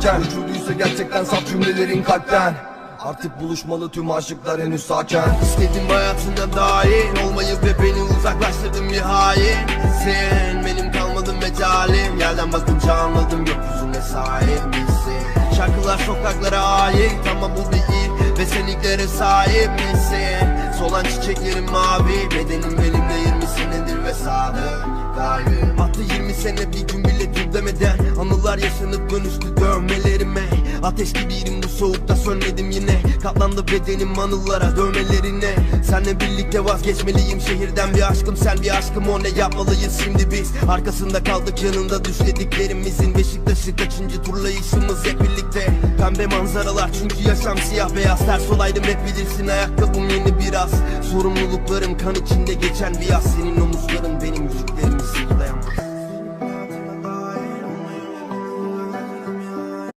sakin Uçurduysa gerçekten saf cümlelerin kalpten. Artık buluşmalı tüm aşıklar henüz sakin. İstedim hayatına dahil olmayı ve beni uzaklaştırdın bir hain Sen benim kalmadın mecalim. Yerden bakınca anladım gökyüzüne sahip misin? Şarkılar sokaklara ait ama bu değil Ve sen ilklere sahip misin? Solan çiçeklerin mavi Bedenim benimle 20 senedir ve sadık? Kalbim Attı 20 sene bir Anılar yaşanıp dönüştü dövmelerime. Ateş gibiydim bu soğukta sönmedim yine. Katlandı bedenim anılara dövmelerine. Senle birlikte vazgeçmeliyim şehirden. Bir aşkım Sen bir aşkım o ne yapmalıyız şimdi biz? Arkasında kaldık yanında düşlediklerimizin Beşiktaş'ı kaçıncı turlayışımız hep birlikte. Pembe manzaralar çünkü yaşam siyah beyaz. Ters olaydım hep bilirsin ayakkabım yeni biraz. Sorumluluklarım kan içinde geçen bir yaz. Senin omuzların benim